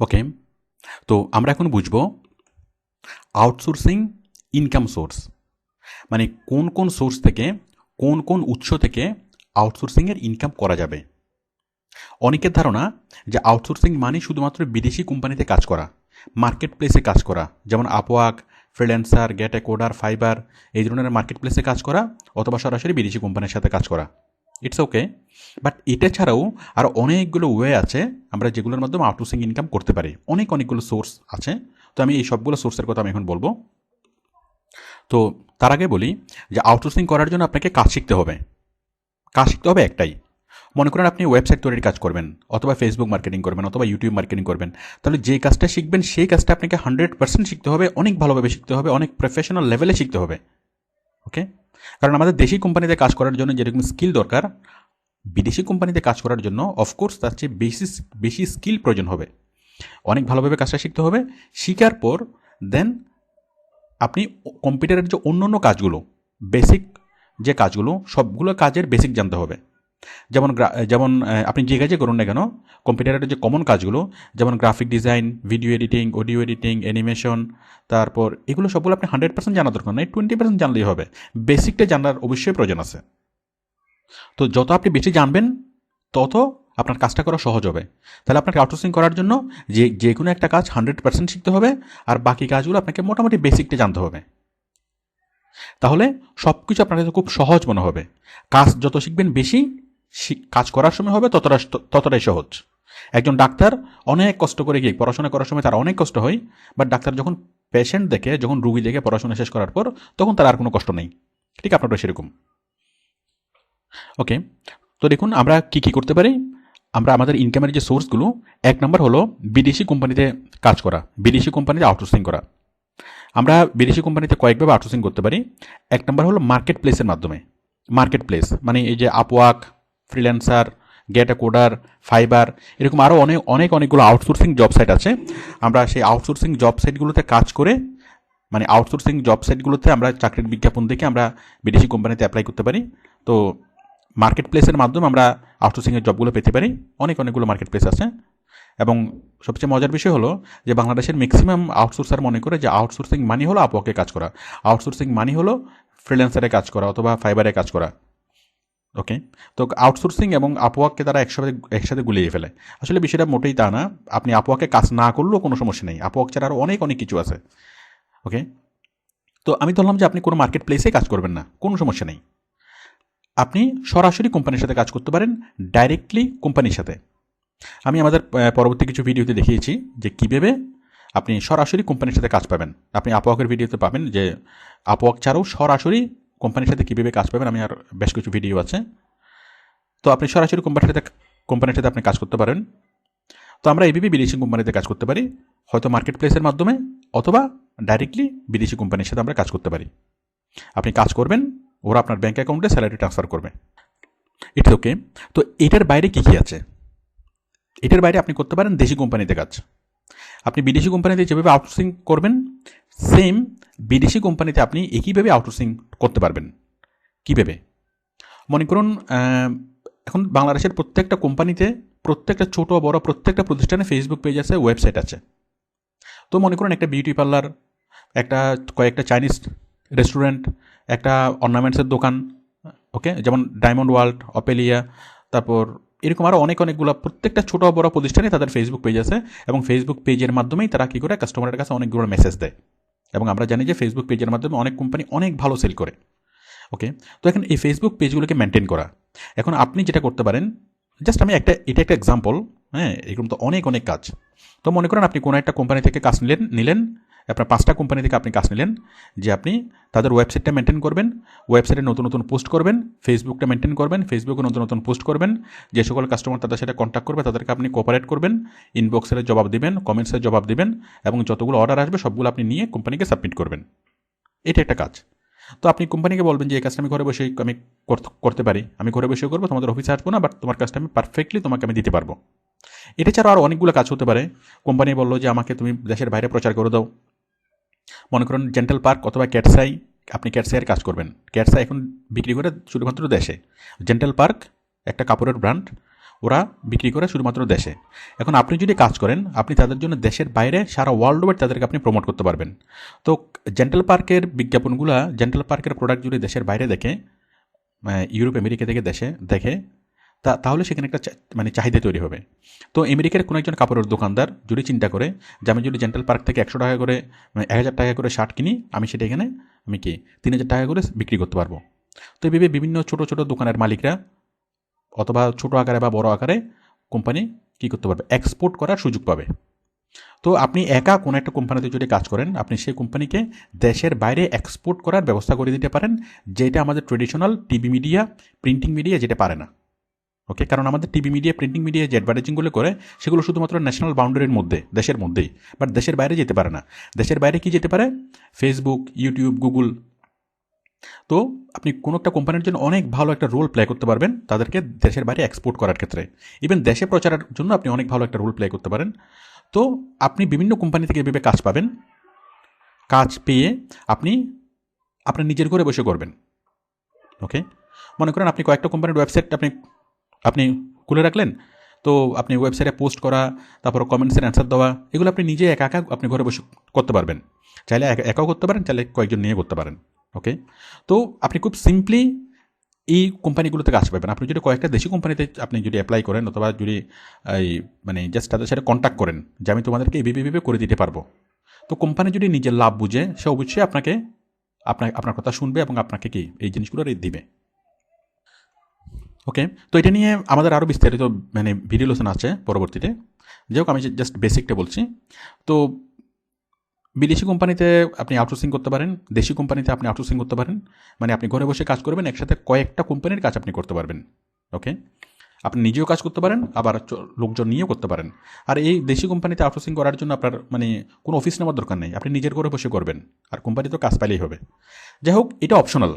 ওকে তো আমরা এখন বুঝব আউটসোর্সিং ইনকাম সোর্স মানে কোন কোন সোর্স থেকে, কোন কোন উৎস থেকে আউটসোর্সিংয়ের ইনকাম করা যাবে? অনেকের ধারণা যে আউটসোর্সিং মানে শুধুমাত্র বিদেশি কোম্পানিতে কাজ করা মার্কেট প্লেসে কাজ করা, যেমন Upwork Freelancer get coder Fiverr এই ধরনের মার্কেট প্লেসে কাজ করা, অথবা সরাসরি বিদেশি কোম্পানির সাথে কাজ করা। ইটস ওকে বাট এটা ছাড়াও আর অনেকগুলো ওয়ে আছে, আমরা যেগুলোর মাধ্যমে আউটসোর্সিং ইনকাম করতে পারি। অনেক অনেকগুলো সোর্স আছে। তো আমি এই সবগুলো সোর্সের কথা আমি এখন বলব। তো তার আগে বলি যে আউটসোর্সিং করার জন্য আপনাকে কাজ শিখতে হবে। কাজ শিখতে হবে একটাই। মনে করেন আপনি ওয়েবসাইট তৈরির কাজ করবেন, অথবা ফেসবুক মার্কেটিং করবেন, অথবা ইউটিউব মার্কেটিং করবেন। তাহলে যে কাজটা শিখবেন, সেই কাজটা আপনাকে হান্ড্রেড পার্সেন্ট শিখতে হবে, অনেক ভালোভাবে শিখতে হবে, অনেক প্রফেশনাল লেভেলে শিখতে হবে। ওকে কারণ আমাদের দেশি কোম্পানিতে কাজ করার জন্য যেরকম স্কিল দরকার, বিদেশি কোম্পানিতে কাজ করার জন্য অফকোর্স তার চেয়ে বেশি বেশি স্কিল প্রয়োজন হবে। অনেক ভালোভাবে কাজটা শিখতে হবে, শিখার পর দেন আপনি কম্পিউটারের যে অন্য অন্য কাজগুলো বেসিক যে কাজগুলো, সবগুলো কাজের বেসিক জানতে হবে। যেমন যেমন আপনি যে কাজে করুন না কেন, কম্পিউটারের যে কমন কাজগুলো, যেমন graphic design video editing audio editing animation তারপর এগুলো সবগুলো আপনি হান্ড্রেড পার্সেন্ট জানা দরকার নয় টোয়েন্টি পার্সেন্ট জানলেই হবে। বেসিকটা জানার অবশ্যই প্রয়োজন আছে। তো যত আপনি বেশি জানবেন, তত আপনার কাজটা করা সহজ হবে। তাহলে আপনাকে আউটসোর্সিং করার জন্য যে যে কোনো একটা কাজ হান্ড্রেড পার্সেন্ট শিখতে হবে, আর বাকি কাজগুলো আপনাকে মোটামুটি বেসিকটা জানতে হবে। তাহলে সব কিছু আপনার কাছে খুব সহজ মনে হবে। কাজ যত শিখবেন বেশি কাজ করার সময় হবে, ততটা ততটাই সহজ। একজন ডাক্তার অনেক কষ্ট করে গিয়ে, পড়াশোনা করার সময় তার অনেক কষ্ট হয় বাট ডাক্তার যখন পেশেন্ট দেখে, যখন রুগী দেখে পড়াশোনা শেষ করার পর, তখন তার আর কোনো কষ্ট নেই। ঠিক আপনারটা সেরকম। ওকে তো দেখুন আমরা কি কি করতে পারি? আমরা আমাদের ইনকামের যে সোর্সগুলো এক নম্বর হলো বিদেশি কোম্পানিতে কাজ করা, বিদেশি কোম্পানিতে আউটসোর্সিং করা। আমরা বিদেশি কোম্পানিতে কয়েকভাবে আউটসোর্সিং করতে পারি। এক নম্বর হলো মার্কেট প্লেসের মাধ্যমে। মার্কেট প্লেস মানে এই যে Upwork Freelancer get a coder Fiverr এরকম আরও অনেক অনেক অনেকগুলো আউটসোর্সিং জব সাইট আছে। আমরা সেই আউটসোর্সিং জব সাইটগুলোতে কাজ করে মানে আউটসোর্সিং জব সাইটগুলোতে আমরা চাকরির বিজ্ঞাপন দেখে আমরা বিদেশি কোম্পানিতে অ্যাপ্লাই করতে পারি। তো মার্কেট প্লেসের মাধ্যমে আমরা আউটসোর্সিংয়ের জবগুলো পেতে পারি। অনেক অনেকগুলো মার্কেট প্লেস আছে। এবং সবচেয়ে মজার বিষয় হলো যে বাংলাদেশের ম্যাক্সিমাম আউটসোর্সার মনে করে যে আউটসোর্সিং মানি হলো আপওয়াকে কাজ করা। আউটসোর্সিং মানি হলো ফ্রিল্যান্সারে কাজ করা অথবা ফাইবারে কাজ করা। ওকে তো আউটসোর্সিং এবং আপওয়াককে তারা একসাথে একসাথে গুলিয়ে ফেলে। আসলে বিষয়টা মোটেই তা না। আপনি আপওয়াকে কাজ না করলেও কোনো সমস্যা নেই। আপওয়াক ছাড়া আরও অনেক অনেক কিছু আছে। ওকে তো আমি ধরলাম যে আপনি কোনো মার্কেট প্লেসে কাজ করবেন না। কোনো সমস্যা নেই। আপনি সরাসরি কোম্পানির সাথে কাজ করতে পারেন ডাইরেক্টলি কোম্পানির সাথে। আমি আমাদের পরবর্তী কিছু ভিডিওতে দেখিয়েছি যে কীভাবে আপনি সরাসরি কোম্পানির সাথে কাজ পাবেন। আপনি আপওয়াকের ভিডিওতে পাবেন যে আপওয়াক ছাড়াও সরাসরি কোম্পানির সাথে কীভাবে কাজ পাবেন আমি আর বেশ কিছু ভিডিও আছে। তো আপনি সরাসরি কোম্পানির সাথে কোম্পানির সাথে আপনি কাজ করতে পারেন। তো আমরা এইভাবে বিদেশি কোম্পানিতে কাজ করতে পারি। হয়তো মার্কেট প্লেসের মাধ্যমে অথবা ডাইরেক্টলি বিদেশি কোম্পানির সাথে আমরা কাজ করতে পারি। আপনি কাজ করবেন, ওরা আপনার ব্যাঙ্ক অ্যাকাউন্টে স্যালারি ট্রান্সফার করবে। ইটস ওকে তো এটার বাইরে কী কী আছে? এটার বাইরে আপনি করতে পারেন দেশি কোম্পানিতে কাজ। আপনি বিদেশি কোম্পানিতে যেভাবে আউটসোর্সিং করবেন সেম বিদেশি কোম্পানিতে আপনি একইভাবে আউটসোর্সিং করতে পারবেন। কীভাবে মনে করুন এখন বাংলাদেশের প্রত্যেকটা কোম্পানিতে প্রত্যেকটা ছোট, বড় প্রত্যেকটা প্রতিষ্ঠানে ফেসবুক পেজ আছে ওয়েবসাইট আছে। তো মনে করুন একটা বিউটি পার্লার একটা কয়েকটা চাইনিজ রেস্টুরেন্ট একটা অর্নামেন্টসের দোকান ওকে যেমন ডায়মন্ড ওয়ার্ল্ড অপেলিয়া তারপর এরকম আরও অনেক অনেকগুলো প্রত্যেকটা ছোটো, বড় প্রতিষ্ঠানে তাদের ফেসবুক পেজ আছে এবং ফেসবুক পেজের মাধ্যমেই তারা কী করে কাস্টমারের কাছে অনেকগুলো মেসেজ দেয়। এবং আমরা জানি যে ফেসবুক পেজের মাধ্যমে অনেক কোম্পানি অনেক ভালো সেল করে। ওকে তো এখন এই ফেসবুক পেজগুলোকে মেনটেন করা। এখন আপনি যেটা করতে পারেন জাস্ট আমি একটা, এটা একটা এক্সাম্পল হ্যাঁ এরকম তো অনেক অনেক কাজ। তো মনে করেন আপনি কোনো একটা কোম্পানি থেকে কাজ নিলেন নিলেন আপনার পাঁচটা কোম্পানি থেকে আপনি কাজ নিলেন, যে আপনি তাদের ওয়েবসাইটটা মেনটেন করবেন ওয়েবসাইটে নতুন নতুন পোস্ট করবেন ফেসবুকটা মেনটেন করবেন ফেসবুকে নতুন নতুন পোস্ট করবেন, যে সকল কাস্টমার তাদের সাথে কন্ট্যাক্ট করবে, তাদেরকে আপনি কোপারেট করবেন ইনবক্সের জবাব দিবেন কমেন্টসের জবাব দেবেন, এবং যতগুলো অর্ডার আসবে সবগুলো আপনি নিয়ে কোম্পানিকে সাবমিট করবেন। এটা একটা কাজ। তো আপনি কোম্পানিকে বলবেন যে, এই কাজটা আমি ঘরে বসে আমি করতে পারি। আমি ঘরে বসে করব, তোমাদের অফিসে আসব না বাট তোমার কাজটা আমি পারফেক্টলি তোমাকে আমি দিতে পারব। এটা ছাড়াও আরও অনেকগুলো কাজ হতে পারে। কোম্পানি বলল যে, আমাকে তুমি দেশের বাইরে প্রচার করে দাও। মনে করুন জেন্টাল পার্ক অথবা ক্যাটসাই আপনি ক্যাটসাইয়ের কাজ করবেন। ক্যাটসাই এখন বিক্রি করে শুধুমাত্র দেশে। জেন্টাল পার্ক একটা কাপড়ের ব্র্যান্ড ওরা বিক্রি করে শুধুমাত্র দেশে। এখন আপনি যদি কাজ করেন, আপনি তাদের জন্য দেশের বাইরে সারা ওয়ার্ল্ড ওয়াইড তাদেরকে আপনি প্রমোট করতে পারবেন। তো জেন্টাল পার্কের বিজ্ঞাপনগুলো জেন্টাল পার্কের প্রোডাক্ট যদি দেশের বাইরে দেখে ইউরোপ আমেরিকা থেকে দেশে দেখে তা, তাহলে সেখানে একটা মানে চাহিদা তৈরি হবে। তো আমেরিকার কোনো একজন কাপড়ের দোকানদার যদি চিন্তা করে যে আমি যদি জেন্টাল পার্ক থেকে একশো টাকা করে মানে এক হাজার টাকা করে শার্ট কিনি, আমি সেটা এখানে, আমি কি তিন হাজার টাকা করে বিক্রি করতে পারব? তো এইভাবে বিভিন্ন ছোট ছোট দোকানের মালিকরা অথবা ছোট আকারে বা বড় আকারে কোম্পানি কী করতে পারবে? এক্সপোর্ট করার সুযোগ পাবে। তো আপনি একা কোনো একটা কোম্পানিতে যদি কাজ করেন, আপনি সেই কোম্পানিকে দেশের বাইরে এক্সপোর্ট করার ব্যবস্থা করে দিতে পারেন, যেটা আমাদের traditional TV media printing media যেটা পারে না। ওকে কারণ আমাদের টিভি মিডিয়া প্রিন্টিং মিডিয়া যে অ্যাডভার্টাইজিংগুলো করে, সেগুলো শুধুমাত্র ন্যাশনাল বাউন্ডারির মধ্যে, দেশের মধ্যেই। বাট দেশের বাইরে যেতে পারে না। দেশের বাইরে কি যেতে পারে? ফেসবুক ইউটিউব গুগল তো আপনি কোনো একটা কোম্পানির জন্য অনেক ভালো একটা রোল প্লে করতে পারবেন তাদেরকে দেশের বাইরে এক্সপোর্ট করার ক্ষেত্রে। ইভেন দেশে প্রচারের জন্য আপনি অনেক ভালো একটা রোল প্লে করতে পারেন। তো আপনি বিভিন্ন কোম্পানি থেকে এভাবে কাজ পাবেন। কাজ পেয়ে আপনি আপনার নিজের ঘরে বসে করবেন। ওকে মনে করেন আপনি কয়েকটা কোম্পানির ওয়েবসাইট আপনি আপনি খুলে রাখলেন? তো আপনি ওয়েবসাইটে পোস্ট করা, তারপর কমেন্টসের অ্যান্সার দেওয়া, এগুলো আপনি নিজে একা একা আপনি ঘরে বসে করতে পারবেন। চাইলে একা- একাও করতে পারেন, চাইলে কয়েকজন নিয়ে করতে পারেন ওকে তো আপনি খুব সিম্পলি এই কোম্পানিগুলোতে কাজ পাবেন। আপনি যদি কয়েকটা দেশি কোম্পানিতে আপনি যদি অ্যাপ্লাই করেন, অথবা যদি, এই মানে জাস্ট তাদের সাথে কন্ট্যাক্ট করেন, যে আমি তোমাদেরকে এই ভেবে করে দিতে পারব। তো কোম্পানি যদি নিজের লাভ বুঝে, সে অবশ্যই আপনাকে, আপনার আপনার কথা শুনবে এবং আপনাকে কি এই জিনিসগুলো দিবে। ওকে তো এটা নিয়ে আমাদের আরও বিস্তারিত মানে ভিডিও লোসন আছে পরবর্তীতে। যাই হোক, আমি জাস্ট বেসিকটা বলছি। তো বিদেশি কোম্পানিতে আপনি আউটসোর্সিং করতে পারেন, দেশি কোম্পানিতে আপনি আউটসোর্সিং করতে পারেন। মানে আপনি ঘরে বসে কাজ করবেন, একসাথে কয়েকটা কোম্পানির কাজ আপনি করতে পারবেন। ওকে আপনি নিজেও কাজ করতে পারেন, আবার লোকজন নিয়েও করতে পারেন। আর এই দেশি কোম্পানিতে আউটসোর্সিং করার জন্য আপনার মানে কোনো অফিস নেওয়ার দরকার নেই। আপনি নিজের ঘরে বসে করবেন, আর কোম্পানি তো কাজ পাইলেই হবে। যাই হোক, এটা অপশনাল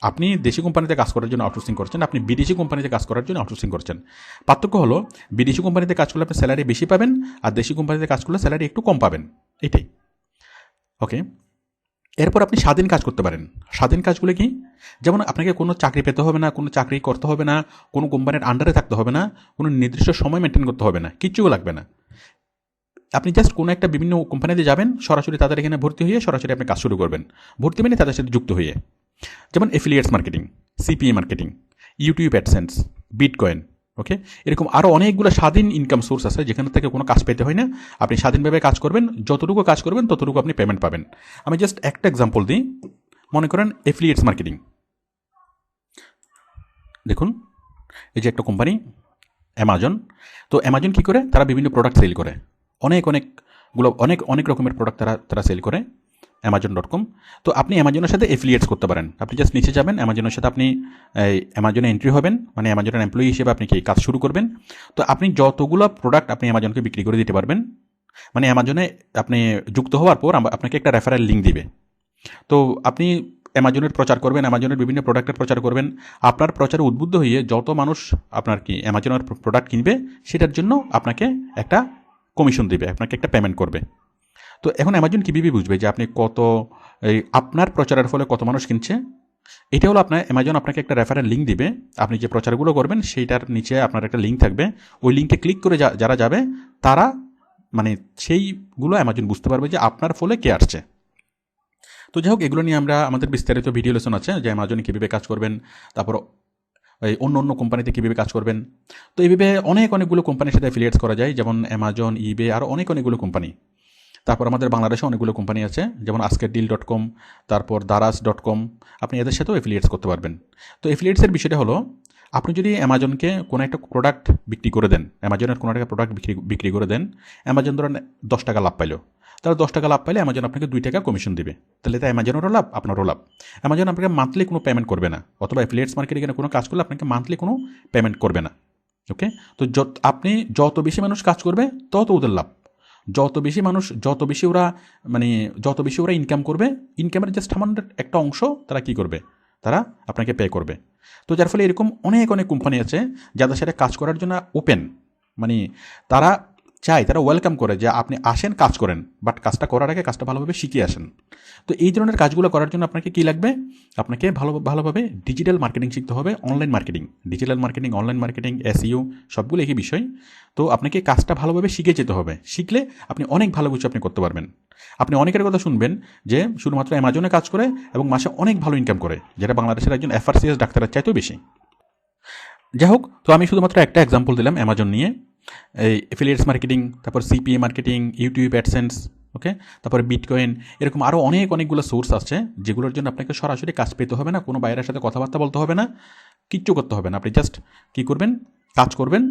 আপনি দেশি কোম্পানিতে কাজ করার জন্য আউটসোর্সিং করছেন, আপনি বিদেশি কোম্পানিতে কাজ করার জন্য আউটসোর্সিং করছেন। পার্থক্য হলো, বিদেশি কোম্পানিতে কাজ করলে আপনি স্যালারি বেশি পাবেন আর দেশি কোম্পানিতে কাজ করলে স্যালারি একটু কম পাবেন। এটাই। ওকে এরপর আপনি স্বাধীন কাজ করতে পারেন। স্বাধীন কাজগুলো কি? যেমন আপনাকে কোনো চাকরি পেতে হবে না, কোনো চাকরি করতে হবে না, কোনো কোম্পানির আন্ডারে থাকতে হবে না, কোনো নির্দিষ্ট সময় মেনটেন করতে হবে না কিচ্ছু লাগবে না। আপনি জাস্ট কোনো একটা বিভিন্ন কোম্পানিতে যাবেন, সরাসরি তাদের এখানে ভর্তি হয়ে সরাসরি আপনি কাজ শুরু করবেন। ভর্তি মানে তাদের সাথে যুক্ত হয়ে। যেমন affiliates marketing CPA marketing YouTube AdSense bitcoin okay এরকম আরও অনেকগুলো স্বাধীন ইনকাম সোর্স আছে যেখান থেকে কোনো কাজ পেতে হয় না। আপনি স্বাধীনভাবে কাজ করবেন, যতটুকু কাজ করবেন, ততটুকু আপনি পেমেন্ট পাবেন। আমি জাস্ট একটা এক্সাম্পল দিই। মনে করেন এফিলিয়েটস মার্কেটিং দেখুন, এই যে একটা কোম্পানি অ্যামাজন তো অ্যামাজন কী করে? তারা বিভিন্ন প্রোডাক্ট সেল করে। অনেক, অনেকগুলো, অনেক অনেক রকমের প্রোডাক্ট তারা তারা সেল করে। অ্যামাজন ডট কম তো আপনি অ্যামাজনের সাথে এফিলিয়েটস করতে পারেন। আপনি জাস্ট নিচে যাবেন অ্যামাজনের সাথে আপনি অ্যামাজনে এন্ট্রি হবেন মানে অ্যামাজনের এমপ্লয়ি হিসেবে আপনি কি কাজ শুরু করবেন। তো আপনি যতগুলো প্রোডাক্ট আপনি অ্যামাজনকে বিক্রি করে দিতে পারবেন মানে অ্যামাজনে আপনি যুক্ত হওয়ার পর আপনাকে একটা রেফারেল লিঙ্ক দিবে। তো আপনি অ্যামাজনের প্রচার করবেন অ্যামাজনের বিভিন্ন প্রোডাক্টের প্রচার করবেন। আপনার প্রচারে উদ্বুদ্ধ হয়ে যত মানুষ আপনার কি অ্যামাজনের প্রোডাক্ট কিনবে, সেটার জন্য আপনাকে একটা কমিশন দিবে, আপনাকে একটা পেমেন্ট করবে। তো এখন অ্যামাজন কীভাবে বুঝবে যে আপনি কত, এই আপনার প্রচারের ফলে কত মানুষ কিনছে? এটা হলো আপনার অ্যামাজন আপনাকে একটা রেফারেল লিঙ্ক দিবে, আপনি যে প্রচারগুলো করবেন সেইটার নিচে আপনার একটা লিঙ্ক থাকবে। ওই লিঙ্কে ক্লিক করে যারা যাবে, তারা মানে সেইগুলো অ্যামাজন বুঝতে পারবে যে আপনার ফলে কে আসছে। তো যাই হোক, এগুলো নিয়ে আমরা আমাদের বিস্তারিত ভিডিও লেসন আছে, যে অ্যামাজনে কীভাবে কাজ করবেন, তারপর এই অন্য অন্য কোম্পানিতে কীভাবে কাজ করবেন। তো এইভাবে অনেক অনেকগুলো কোম্পানির সাথে অ্যাফিলিয়েটস করা যায়, যেমন অ্যামাজন ইবে আরও অনেক অনেকগুলো কোম্পানি। তারপর আমাদের বাংলাদেশে অনেকগুলো কোম্পানি আছে, যেমন আজকের ডিল ডট কম তারপর দারাস ডট কম আপনি এদের সাথেও এফিলিয়েটস করতে পারবেন। তো অ্যাফিলিয়েটসের বিষয়টা হলো, আপনি যদি অ্যামাজনকে কোনো একটা প্রোডাক্ট বিক্রি করে দেন, অ্যামাজনের কোনো একটা প্রোডাক্ট বিক্রি বিক্রি করে দেন, অ্যামাজন ধরেন দশ টাকা লাভ পাইলো। তাহলে দশ টাকা লাভ পাইলে অ্যামাজন আপনাকে দুই টাকা কমিশন দিবে। তাহলে এটা অ্যামাজনেরও লাভ, আপনারও লাভ। অ্যামাজন আপনাকে মান্থলি কোনো পেমেন্ট করবে না, অথবা অ্যাফিলিয়েটস মার্কেটিংয়ে কোনো কাজ করলে আপনাকে মান্থলি কোনো পেমেন্ট করবে না। ওকে তো যত, আপনি যত বেশি মানুষ কাজ করবে, তত ওদের লাভ। যত বেশি মানুষ, যত বেশি ওরা মানে যত বেশি ওরা ইনকাম করবে ইনকামের জাস্ট সামান্য একটা অংশ তারা কি করবে? তারা আপনাকে পে করবে। তো যার ফলে এরকম অনেক অনেক কোম্পানি আছে যাদের সাথে কাজ করার জন্য ওপেন মানে তারা চায় তারা ওয়েলকাম করে যে আপনি আসেন, কাজ করেন। বাট কাজটা করার আগে কাজটা ভালোভাবে শিখে আসেন। তো এই ধরনের কাজগুলো করার জন্য আপনাকে কী লাগবে? আপনাকে ভালো, ভালোভাবে ডিজিটাল মার্কেটিং শিখতে হবে online marketing digital marketing online marketing SEO সবগুলো একই বিষয়। তো আপনাকে কাজটা ভালোভাবে শিখে যেতে হবে। শিখলে আপনি অনেক ভালো কিছু আপনি করতে পারবেন। আপনি অনেকের কথা শুনবেন যে শুধুমাত্র অ্যামাজনে কাজ করে এবং মাসে অনেক ভালো ইনকাম করে, যেটা বাংলাদেশের একজন এফআরসিএস ডাক্তারের চাইতেও বেশি। যাই হোক, তো আমি শুধুমাত্র একটা এক্সাম্পল দিলাম অ্যামাজন নিয়ে। এই এফিলিয়েটস মার্কেটিং তারপর CPA marketing YouTube AdSense okay তারপরে বিটকয়েন এরকম আরও অনেক অনেকগুলো সোর্স আছে যেগুলোর জন্য আপনাকে সরাসরি কাজ পেতে হবে না, কোনো বাইরের সাথে কথাবার্তা বলতে হবে না, কিচ্ছু করতে হবে না। আপনি জাস্ট কী করবেন? কাজ করবেন,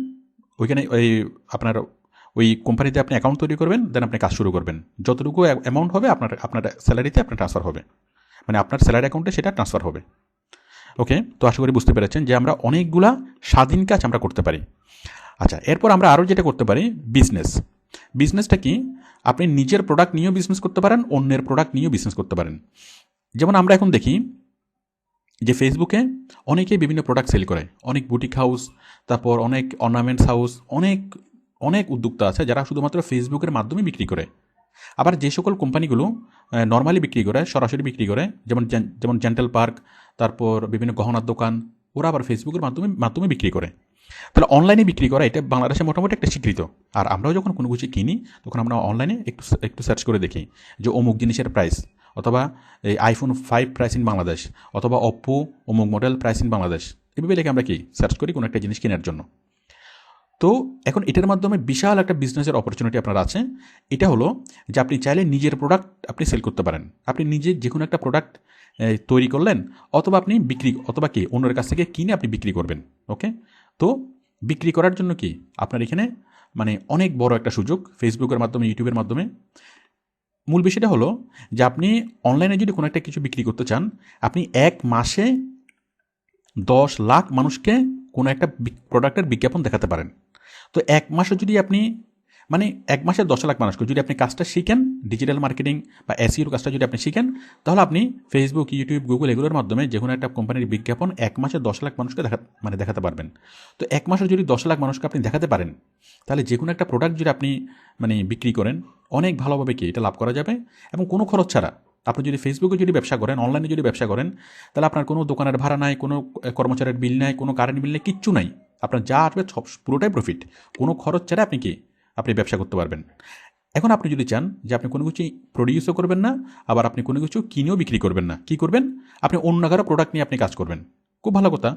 ওইখানে ওই আপনার ওই কোম্পানিতে আপনি অ্যাকাউন্ট তৈরি করবেন দেন আপনি কাজ শুরু করবেন। যতটুকু অ্যামাউন্ট হবে, আপনার আপনার স্যালারিতে আপনার ট্রান্সফার হবে। মানে আপনার স্যালারি অ্যাকাউন্টে সেটা ট্রান্সফার হবে। ওকে তো আশা করি বুঝতে পেরেছেন যে আমরা অনেকগুলা স্বাধীন কাজ আমরা করতে পারি। আচ্ছা এরপর আমরা আরও যেটা করতে পারি বিজনেস বিজনেসটা কি? আপনি নিজের প্রোডাক্ট নিয়েও বিজনেস করতে পারেন, অন্যের প্রোডাক্ট নিয়েও বিজনেস করতে পারেন। যেমন আমরা এখন দেখি যে ফেসবুকে অনেকেই বিভিন্ন প্রোডাক্ট সেল করে। অনেক বুটিক হাউস তারপর অনেক অর্নামেন্টস হাউস অনেক অনেক উদ্যোক্তা আছে যারা শুধুমাত্র ফেসবুকের মাধ্যমে বিক্রি করে। আবার যে সকল কোম্পানিগুলো নর্মালি বিক্রি করে, সরাসরি বিক্রি করে, যেমন যেমন জেন্টাল পার্ক তারপর বিভিন্ন গহনার দোকান, ওরা আবার ফেসবুকের মাধ্যমে মাধ্যমে বিক্রি করে। তাহলে অনলাইনে বিক্রি করা এটা বাংলাদেশে মোটামুটি একটা স্বীকৃত। আর আমরাও যখন কোনো কিছু কিনি, তখন আমরা অনলাইনে একটু একটু সার্চ করে দেখি যে অমুক জিনিসের প্রাইস অথবা এই iPhone five price in Bangladesh অথবা অপ্পো অমুক মডেল প্রাইস ইন বাংলাদেশ এভাবে লিখে আমরা কি সার্চ করি কোনো একটা জিনিস কেনার জন্য। তো এখন এটার মাধ্যমে বিশাল একটা বিজনেসের অপরচুনিটি আপনার আছে। এটা হলো যে আপনি চাইলে নিজের প্রোডাক্ট আপনি সেল করতে পারেন। আপনি নিজে যে কোনো একটা প্রোডাক্ট তৈরি করলেন, অথবা আপনি বিক্রি, অথবা কি অন্যের কাছ থেকে কিনে আপনি বিক্রি করবেন ওকে তো বিক্রি করার জন্য কি? আপনার এখানে মানে অনেক বড় একটা সুযোগ ফেসবুকের মাধ্যমে ইউটিউবের মাধ্যমে। মূল বিষয়টা হলো যে আপনি অনলাইনে যদি কোনো একটা কিছু বিক্রি করতে চান, আপনি এক মাসে দশ লাখ মানুষকে কোনো একটা প্রোডাক্টের বিজ্ঞাপন দেখাতে পারেন। তো এক মাসে যদি আপনি মানে এক মাসে দশ লাখ মানুষকে যদি আপনি কাজটা শিখেন ডিজিটাল মার্কেটিং বা এসিওর কাজটা যদি আপনি শিখেন, তাহলে আপনি ফেসবুক ইউটিউব গুগল এগুলোর মাধ্যমে যে কোনো একটা কোম্পানির বিজ্ঞাপন এক মাসে দশ লাখ মানুষকে দেখা মানে দেখাতে পারবেন। তো এক মাসে যদি দশ লাখ মানুষকে আপনি দেখাতে পারেন, তাহলে যে কোনো একটা প্রোডাক্ট যদি আপনি মানে বিক্রি করেন, অনেক ভালোভাবে কি এটা লাভ করা যাবে? এবং কোনো খরচ ছাড়া, আপনি যদি ফেসবুকে যদি ব্যবসা করেন অনলাইনে যদি ব্যবসা করেন, তাহলে আপনার কোনো দোকানের ভাড়া নাই, কোনো কর্মচারীর বিল নাই, কোনো কারেন্ট বিল নেই, কিচ্ছু নাই। আপনার যা আসবে সব, পুরোটাই প্রফিট কোনো খরচ ছাড়া আপনি কি আপনি ব্যবসা করতে পারবেন। এখন আপনি যদি চান যে আপনি কোনো কিছু প্রডিউসও করবেন না, আবার আপনি কোনো কিছু কিনেও বিক্রি করবেন না, কি করবেন? আপনি অন্য কারও প্রোডাক্ট নিয়ে আপনি কাজ করবেন। খুব ভালো কথা।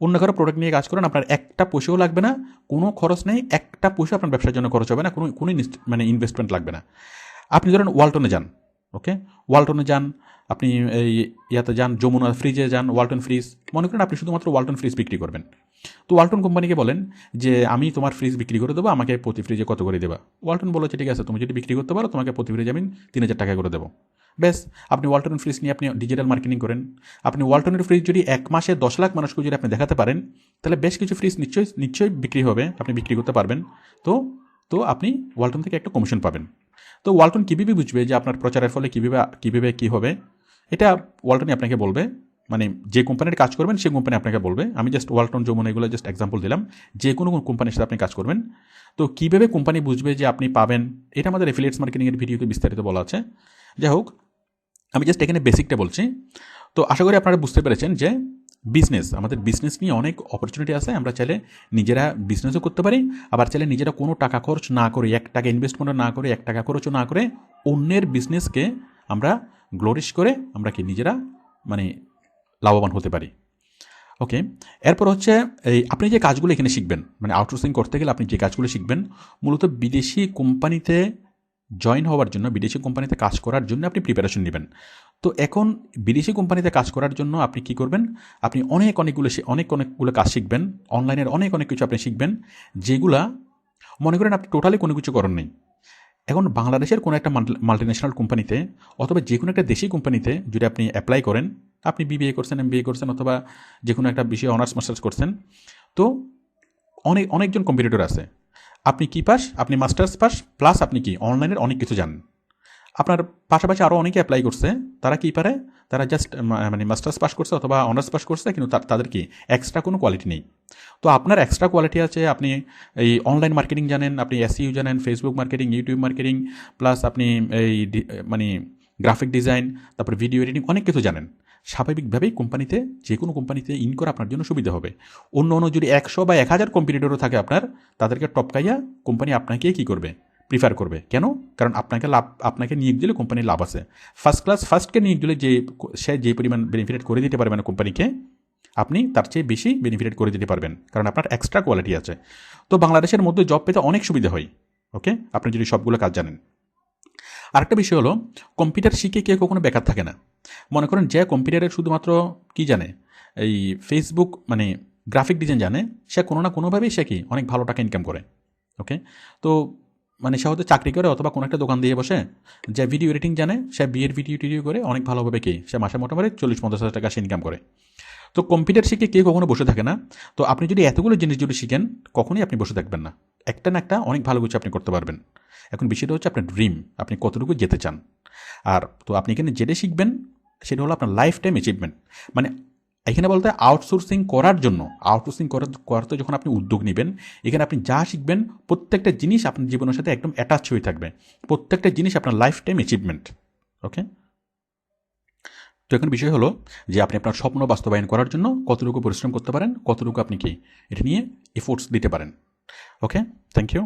অন্য কারও প্রোডাক্ট নিয়ে কাজ করেন, আপনার একটা পয়সাও লাগবে না, কোনো খরচ নেই, একটা পয়সা আপনার ব্যবসার জন্য খরচ হবে না, কোনো কোনো মানে ইনভেস্টমেন্ট লাগবে না। আপনি ধরেন ওয়ালটনে যান ওকে ওয়ালটনে যান, আপনি এই ইয়াতে যান, যমুনা ফ্রিজে যান ওয়ালটন ফ্রিজ মনে করেন আপনি শুধুমাত্র ওয়ালটন ফ্রিজ বিক্রি করবেন। তো ওয়ালটন কোম্পানিকে বলেন যে, আমি তোমার ফ্রিজ বিক্রি করে দেবো, আমাকে প্রতি ফ্রিজে কত করে দেবা? ওয়ালটন বলেছে, ঠিক আছে, তুমি যদি বিক্রি করতে পারো, তোমাকে প্রতি ফ্রিজে আমি তিন হাজার টাকা করে দেবো। ব্যাস, আপনি ওয়ালটন ফ্রিজ নিয়ে আপনি ডিজিটাল মার্কেটিং করেন। আপনি ওয়ালটনের ফ্রিজ যদি এক মাসে দশ লাখ মানুষকে যদি আপনি দেখাতে পারেন, তাহলে বেশ কিছু ফ্রিজ নিশ্চয়ই নিশ্চয়ই বিক্রি হবে, আপনি বিক্রি করতে পারবেন। তো তো আপনি ওয়ালটন থেকে একটা কমিশন পাবেন। তো ওয়ালটন কীভাবে বুঝবে যে আপনার প্রচারের ফলে কীভাবে কীভাবে কী হবে? এটা ওয়ালটনই আপনাকে বলবে। মানে যে কোম্পানির কাজ করবেন সেই কোম্পানি আপনাকে বলবে, আমি জাস্ট ওয়ালটন যমুনা এগুলো জাস্ট এক্সাম্পল দিলাম, যে কোনো কোম্পানির সাথে আপনি কাজ করবেন। তো কীভাবে কোম্পানি বুঝবে যে আপনি পাবেন? এটা আমাদের এফিলিয়েটস মার্কেটিংয়ের ভিডিওতে বিস্তারিত বলা আছে। যাই হোক, আমি জাস্ট এখানে বেসিকটা বলছি। তো আশা করি আপনারা বুঝতে পেরেছেন যে বিজনেস আমাদের বিজনেস নিয়ে অনেক অপরচুনিটি আছে। আমরা চাইলে নিজেরা বিজনেসও করতে পারি, আবার চাইলে নিজেরা কোনো টাকা খরচ না করে, এক টাকা ইনভেস্টমেন্ট না করে, এক টাকা খরচও না করে, অন্যের বিজনেসকে আমরা গ্লোরিশ করে, আমরা কি নিজেরা মানে লাভবান হতে পারি। ওকে এরপর হচ্ছে, এই আপনি যে কাজগুলো এখানে শিখবেন মানে আউটসোর্সিং করতে গেলে আপনি যে কাজগুলো শিখবেন, মূলত বিদেশি কোম্পানিতে জয়েন হওয়ার জন্য, বিদেশি কোম্পানিতে কাজ করার জন্য আপনি প্রিপারেশন নেবেন। তো এখন বিদেশি কোম্পানিতে কাজ করার জন্য আপনি কি করবেন? আপনি অনেক অনেকগুলো অনেক অনেকগুলো কাজ শিখবেন অনলাইনের অনেক অনেক কিছু আপনি শিখবেন, যেগুলা মনে করেন আপনি টোটালি কোনো কিছু করেন নেই। এখন বাংলাদেশের কোনো একটা মাল্টি ন্যাশনাল কোম্পানিতে অথবা যে কোনো একটা দেশি কোম্পানিতে যদি আপনি অ্যাপ্লাই করেন আপনি বিবিএ করছেন, এম করছেন অথবা যে কোনো একটা বিষয়ে অনার্স, মাস্টার্স করছেন। তো অনেক অনেকজন কম্পিটিটর আছে। আপনি কি পাস? আপনি মাস্টার্স পাস, প্লাস আপনি কি? অনলাইনের অনেক কিছু জানেন। আপনার পাশাপাশি আরও অনেকে অ্যাপ্লাই করছে। তারা কী পারে? তারা জাস্ট মানে মাস্টার্স পাস করছে অথবা অনার্স পাস করছে, কিন্তু তাদের কি এক্সট্রা কোনো কোয়ালিটি নেই। তো আপনার এক্সট্রা কোয়ালিটি আছে, আপনি এই অনলাইন মার্কেটিং জানেন, আপনি এসইউ জানেন, Facebook marketing, YouTube marketing, plus আপনি এই মানে গ্রাফিক ডিজাইন, তারপর ভিডিও এডিটিং অনেক কিছু জানেন। স্বাভাবিকভাবেই কোম্পানিতে যে কোনো কোম্পানিতে ইন করা আপনার জন্য সুবিধা হবে। অন্য অন্য যদি একশো বা এক হাজার কম্পিটিটরও থাকে আপনার, তাদেরকে টপকাইয়া কোম্পানি আপনাকে কী করবে? প্রিফার করবে। কেন? কারণ আপনাকে লাভ, আপনাকে নিয়োগ দিলে কোম্পানির লাভ আছে। ফার্স্ট ক্লাস ফার্স্টকে নিয়োগ দিলে যে, সে যে পরিমাণ বেনিফিট করে দিতে পারবে না কোম্পানিকে আপনি তার চেয়ে বেশি বেনিফিট করে দিতে পারবেন। কারণ আপনার এক্সট্রা কোয়ালিটি আছে। তো বাংলাদেশের মধ্যে জব পেতে অনেক সুবিধা হয়। ওকে আপনি যদি সবগুলো কাজ জানেন। আরেকটা বিষয় হলো কম্পিউটার শিখে কেউ কখনো বেকার থাকে না। মনে করেন যে কম্পিউটারের শুধুমাত্র কি জানে, এই ফেসবুক মানে গ্রাফিক ডিজাইন জানে, সে কোনো না কোনোভাবেই সে অনেক ভালো টাকা ইনকাম করে ওকে তো মানে সে হয়তো চাকরি করে অথবা কোনো একটা দোকান দিয়ে বসে, যে ভিডিও এডিটিং জানে, সে বিয়ের ভিডিও টিডিও করে অনেক ভালোভাবে কি সে মাসে মোটামুটি চল্লিশ পঞ্চাশ হাজার টাকা সে ইনকাম করে। তো কম্পিউটার শিখে কেউ কখনো বসে থাকে না? তো আপনি যদি এতগুলো জিনিস যদি শিখেন, কখনোই আপনি বসে থাকবেন না। একটা না একটা অনেক ভালো কিছু আপনি করতে পারবেন। এখন বিষয়টা হচ্ছে আপনার ড্রিম আপনি কতটুকু যেতে চান। আর তো আপনি এখানে যেটা শিখবেন, সেটা হলো আপনার লাইফ টাইম অ্যাচিভমেন্ট মানে এখানে বলতে আউটসোর্সিং করার জন্য। আউটসোর্সিং করার, করতে যখন আপনি উদ্যোগ নেবেন, এখানে আপনি যা শিখবেন, প্রত্যেকটা জিনিস আপনার জীবনের সাথে একদম অ্যাটাচ হয়ে থাকবে। প্রত্যেকটা জিনিস আপনার লাইফ টাইম অ্যাচিভমেন্ট ওকে তো এখন বিষয় হলো যে আপনি আপনার স্বপ্ন বাস্তবায়ন করার জন্য কতটুকু পরিশ্রম করতে পারেন, কতটুকু আপনি কি? এটা নিয়ে এফোর্টস দিতে পারেন। Okay thank you